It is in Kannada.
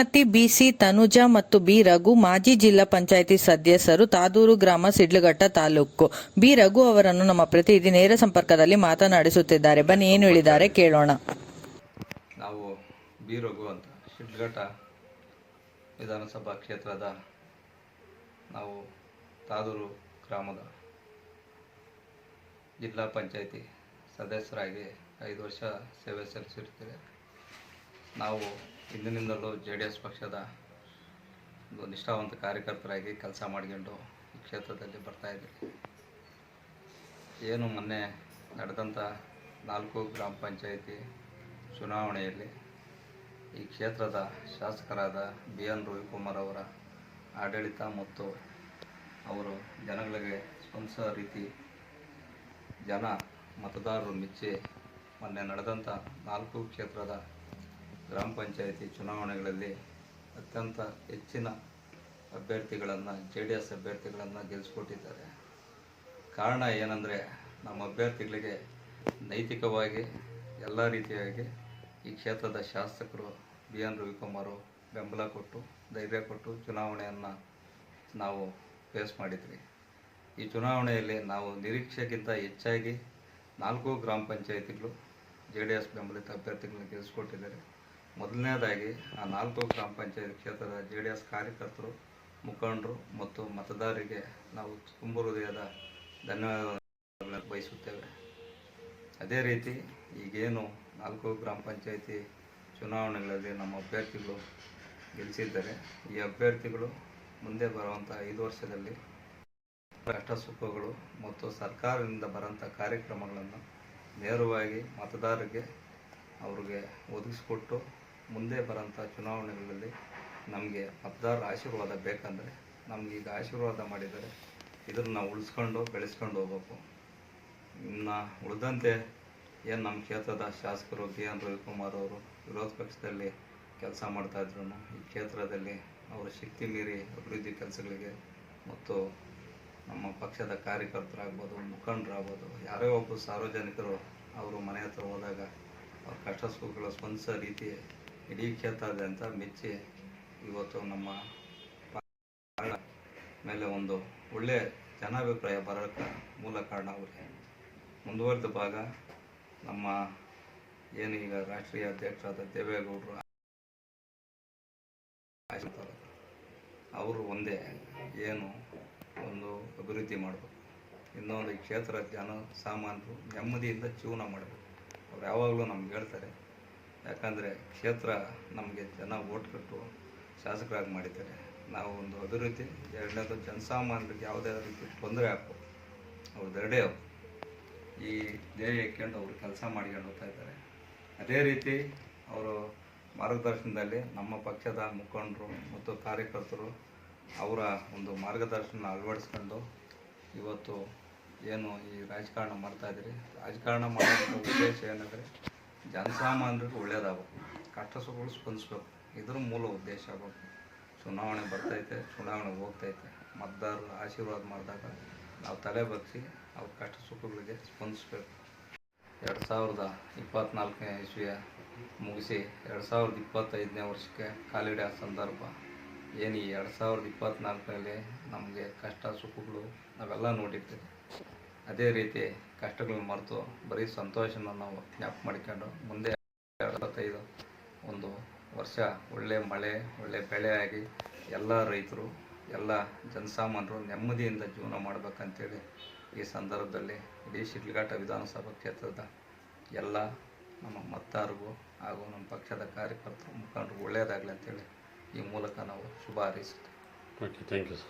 ಶ್ರೀಮತಿ ಬಿಸಿ ತನುಜಾ ಮತ್ತು ಬಿ ರಘು ಮಾಜಿ ಜಿಲ್ಲಾ ಪಂಚಾಯಿತಿ ಸದಸ್ಯರು ತಾದೂರು ಗ್ರಾಮ ಸಿಡ್ಲಘಟ್ಟ ತಾಲೂಕು. ಬಿ ರಘು ಅವರನ್ನು ನಮ್ಮ ಪ್ರತಿನಿಧಿ ನೇರ ಸಂಪರ್ಕದಲ್ಲಿ ಮಾತನಾಡಿಸುತ್ತಿದ್ದಾರೆ. ಬನ್ನಿ, ಏನು ಹೇಳಿದ್ದಾರೆ ಕೇಳೋಣ. ನಾವು ಬಿ ರಘು ಅಂತ. ಶಿಡ್ಲಘಟ್ಟ ವಿಧಾನಸಭಾ ಕ್ಷೇತ್ರದ ನಾವು ತಾದೂರು ಗ್ರಾಮದ ಜಿಲ್ಲಾ ಪಂಚಾಯಿತಿ ಸದಸ್ಯರಾಗಿ ಐದು ವರ್ಷ ಸೇವೆ ಸಲ್ಲಿಸಿರುತ್ತೇವೆ. ನಾವು ಹಿಂದಿನಿಂದಲೂ ಜೆ ಡಿ ಎಸ್ ಪಕ್ಷದ ಒಂದು ನಿಷ್ಠಾವಂತ ಕಾರ್ಯಕರ್ತರಾಗಿ ಕೆಲಸ ಮಾಡಿಕೊಂಡು ಈ ಕ್ಷೇತ್ರದಲ್ಲಿ ಬರ್ತಾಯಿದ್ದೀವಿ ಏನು ಮೊನ್ನೆ ನಡೆದಂಥ ನಾಲ್ಕು ಗ್ರಾಮ ಪಂಚಾಯಿತಿ ಚುನಾವಣೆಯಲ್ಲಿ ಈ ಕ್ಷೇತ್ರದ ಶಾಸಕರಾದ ಬಿ ಎನ್ ರವಿಕುಮಾರ್ ಅವರ ಆಡಳಿತ ಮತ್ತು ಅವರು ಜನಗಳಿಗೆ ಸ್ಪಂದಿಸೋ ರೀತಿ ಜನ ಮತದಾರರು ಮೆಚ್ಚಿ ಮೊನ್ನೆ ನಡೆದಂಥ ನಾಲ್ಕು ಕ್ಷೇತ್ರದ ಗ್ರಾಮ ಪಂಚಾಯಿತಿ ಚುನಾವಣೆಗಳಲ್ಲಿ ಅತ್ಯಂತ ಹೆಚ್ಚಿನ ಅಭ್ಯರ್ಥಿಗಳನ್ನು ಜೆ ಡಿ ಎಸ್ ಅಭ್ಯರ್ಥಿಗಳನ್ನು ಗೆಲ್ಲಿಸ್ಕೊಟ್ಟಿದ್ದಾರೆ ಕಾರಣ ಏನಂದರೆ, ನಮ್ಮ ಅಭ್ಯರ್ಥಿಗಳಿಗೆ ನೈತಿಕವಾಗಿ, ಎಲ್ಲ ರೀತಿಯಾಗಿ ಈ ಕ್ಷೇತ್ರದ ಶಾಸಕರು ಬಿ ಎನ್ ರವಿಕುಮಾರು ಬೆಂಬಲ ಕೊಟ್ಟು, ಧೈರ್ಯ ಕೊಟ್ಟು ಚುನಾವಣೆಯನ್ನು ನಾವು ಫೇಸ್ ಮಾಡಿದ್ವಿ. ಈ ಚುನಾವಣೆಯಲ್ಲಿ ನಾವು ನಿರೀಕ್ಷೆಗಿಂತ ಹೆಚ್ಚಾಗಿ ನಾಲ್ಕು ಗ್ರಾಮ ಪಂಚಾಯಿತಿಗಳು ಜೆ ಡಿ ಎಸ್ ಬೆಂಬಲಿತ ಅಭ್ಯರ್ಥಿಗಳನ್ನ ಗೆಲ್ಲಿಸ್ಕೊಟ್ಟಿದ್ದಾರೆ ಮೊದಲನೇದಾಗಿ ಆ ನಾಲ್ಕು ಗ್ರಾಮ ಪಂಚಾಯತ್ ಕ್ಷೇತ್ರದ ಜೆ ಡಿ ಎಸ್ ಕಾರ್ಯಕರ್ತರು, ಮುಖಂಡರು ಮತ್ತು ಮತದಾರರಿಗೆ ನಾವು ತುಂಬ ಹೃದಯದ ಧನ್ಯವಾದಗಳನ್ನು ಬಯಸುತ್ತೇವೆ. ಅದೇ ರೀತಿ ಈಗೇನು ನಾಲ್ಕು ಗ್ರಾಮ ಪಂಚಾಯಿತಿ ಚುನಾವಣೆಗಳಲ್ಲಿ ನಮ್ಮ ಅಭ್ಯರ್ಥಿಗಳು ಗೆಲ್ಲಿಸಿದ್ದಾರೆ. ಈ ಅಭ್ಯರ್ಥಿಗಳು ಮುಂದೆ ಬರುವಂಥ ಐದು ವರ್ಷದಲ್ಲಿ ಕಷ್ಟ ಸುಖಗಳು ಮತ್ತು ಸರ್ಕಾರದಿಂದ ಬರೋಂಥ ಕಾರ್ಯಕ್ರಮಗಳನ್ನು ನೇರವಾಗಿ ಮತದಾರರಿಗೆ ಅವ್ರಿಗೆ ಒದಗಿಸ್ಕೊಟ್ಟು ಮುಂದೆ ಬರೋಂಥ ಚುನಾವಣೆಗಳಲ್ಲಿ ನಮಗೆ ಮತದಾರರ ಆಶೀರ್ವಾದ ಬೇಕಂದರೆ ನಮ್ಗೆ ಈಗ ಆಶೀರ್ವಾದ ಮಾಡಿದರೆ ಇದನ್ನು ನಾವು ಉಳಿಸ್ಕೊಂಡು ಬೆಳೆಸ್ಕೊಂಡು ಹೋಗ್ಬೇಕು. ಇನ್ನು ಉಳಿದಂತೆ ಏನು ನಮ್ಮ ಕ್ಷೇತ್ರದ ಶಾಸಕರು ಬಿ ಎನ್ ರವಿಕುಮಾರ್ ಅವರು ವಿರೋಧ ಪಕ್ಷದಲ್ಲಿ ಕೆಲಸ ಮಾಡ್ತಾಯಿದ್ರು ಈ ಕ್ಷೇತ್ರದಲ್ಲಿ ಅವರ ಶಕ್ತಿ ಮೀರಿ ಅಭಿವೃದ್ಧಿ ಕೆಲಸಗಳಿಗೆ ಮತ್ತು ನಮ್ಮ ಪಕ್ಷದ ಕಾರ್ಯಕರ್ತರಾಗ್ಬೋದು, ಮುಖಂಡರಾಗ್ಬೋದು, ಯಾರೇ ಒಬ್ಬ ಸಾರ್ವಜನಿಕರು ಅವರು ಮನೆ ಹತ್ರ ಹೋದಾಗ ಅವ್ರ ಕಷ್ಟ ಸುಖಗಳ ಸ್ಪಂದಿಸೋ ರೀತಿ ಇಡೀ ಕ್ಷೇತ್ರಾದ್ಯಂತ ಮೆಚ್ಚಿ ಇವತ್ತು ನಮ್ಮ ಮೇಲೆ ಒಂದು ಒಳ್ಳೆ ಜನಾಭಿಪ್ರಾಯ ಬರೋಕ್ಕೆ ಮೂಲ ಕಾರಣ ಅವರೇ ಮುಂದುವರೆದ ಭಾಗ ನಮ್ಮ ಏನು ಈಗ ರಾಷ್ಟ್ರೀಯ ಅಧ್ಯಕ್ಷರಾದ ದೇವೇಗೌಡರು. ಅವರು ಒಂದೇ ಏನು ಒಂದು ಅಭಿವೃದ್ಧಿ ಮಾಡಬೇಕು ಇನ್ನೊಂದು ಕ್ಷೇತ್ರ ಜನ ಸಾಮಾನ್ಯರು ನೆಮ್ಮದಿಯಿಂದ ಜೀವನ ಮಾಡಬೇಕು ಅವ್ರು ಯಾವಾಗಲೂ ನಮ್ಗೆ ಹೇಳ್ತಾರೆ ಯಾಕಂದರೆ ಕ್ಷೇತ್ರ ನಮಗೆ ಜನ ಓಟ್ ಕೊಟ್ಟು ಶಾಸಕರಾಗಿ ಮಾಡಿದ್ದಾರೆ. ನಾವು ಒಂದು ಅಭಿವೃದ್ಧಿ, ಎರಡನೇದು ಜನಸಾಮಾನ್ಯರಿಗೆ ಯಾವುದೇ ರೀತಿ ತೊಂದರೆ ಆಗ್ಬೋದು ಅವ್ರು ಅವರು ಈ ಧ್ಯೇಯ ಇಟ್ಕೊಂಡು ಅವರು ಕೆಲಸ ಮಾಡ್ಕೊಂಡು ಹೋಗ್ತಾ ಇದ್ದಾರೆ. ಅದೇ ರೀತಿ ಅವರು ಮಾರ್ಗದರ್ಶನದಲ್ಲಿ ನಮ್ಮ ಪಕ್ಷದ ಮುಖಂಡರು ಮತ್ತು ಕಾರ್ಯಕರ್ತರು ಅವರ ಒಂದು ಮಾರ್ಗದರ್ಶನ ಅಳವಡಿಸ್ಕೊಂಡು ಇವತ್ತು ಏನು ಈ ರಾಜಕಾರಣ ಮಾಡ್ತಾ ಇದ್ದೀರಿ. ರಾಜಕಾರಣ ಮಾಡೋಂಥ ಉದ್ದೇಶ ಏನಂದರೆ ಜನಸಾಮಾನ್ಯರಿಗೆ ಒಳ್ಳೇದಾಗಬೇಕು. ಕಷ್ಟ ಸುಖಗಳು ಸ್ಪಂದಿಸ್ಬೇಕು. ಇದ್ರ ಮೂಲ ಉದ್ದೇಶ ಆಗಬೇಕು. ಚುನಾವಣೆ ಬರ್ತೈತೆ, ಚುನಾವಣೆ ಹೋಗ್ತೈತೆ. ಮತದಾರರು ಆಶೀರ್ವಾದ ಮಾಡಿದಾಗ ನಾವು ತಲೆ ಬಗ್ಸಿ ಅವ್ರ ಕಷ್ಟ ಸುಖಗಳಿಗೆ ಸ್ಪಂದಿಸ್ಬೇಕು. ಎರಡು ಸಾವಿರದ ಇಪ್ಪತ್ತ್ನಾಲ್ಕನೇ ಇಸ್ವಿಯ ಮುಗಿಸಿ ಎರಡು ಸಾವಿರದ ಇಪ್ಪತ್ತೈದನೇ ವರ್ಷಕ್ಕೆ ಕಾಲಿಡೋ ಸಂದರ್ಭ ಏನು ಈ ಎರಡು ಸಾವಿರದ ಇಪ್ಪತ್ತ್ನಾಲ್ಕರಲ್ಲಿ ನಮಗೆ ಕಷ್ಟ ಸುಖಗಳು ನಾವೆಲ್ಲ ನೋಡಿರ್ತೀವಿ. ಅದೇ ರೀತಿ ಕಷ್ಟಗಳನ್ನ ಮರೆತು ಬರೀ ಸಂತೋಷನ ನಾವು ಜ್ಞಾಪ ಮಾಡಿಕೊಂಡು ಮುಂದೆ ಐದು ಒಂದು ವರ್ಷ ಒಳ್ಳೆ ಮಳೆ, ಒಳ್ಳೆ ಬೆಳೆ ಆಗಿ ಎಲ್ಲ ರೈತರು, ಎಲ್ಲ ಜನಸಾಮಾನ್ಯರು ನೆಮ್ಮದಿಯಿಂದ ಜೀವನ ಮಾಡಬೇಕಂತೇಳಿ ಈ ಸಂದರ್ಭದಲ್ಲಿ ಇಡೀ ಶಿಡ್ಲಘಾಟ ವಿಧಾನಸಭಾ ಕ್ಷೇತ್ರದ ಎಲ್ಲ ನಮ್ಮ ಮತದಾರರಿಗೂ ಹಾಗೂ ನಮ್ಮ ಪಕ್ಷದ ಕಾರ್ಯಕರ್ತರು ಮುಖಂಡರು ಒಳ್ಳೆಯದಾಗಲಿ ಅಂತೇಳಿ ಈ ಮೂಲಕ ನಾವು ಶುಭ ಹಾರೈಸುತ್ತೇವೆ. Thank you sir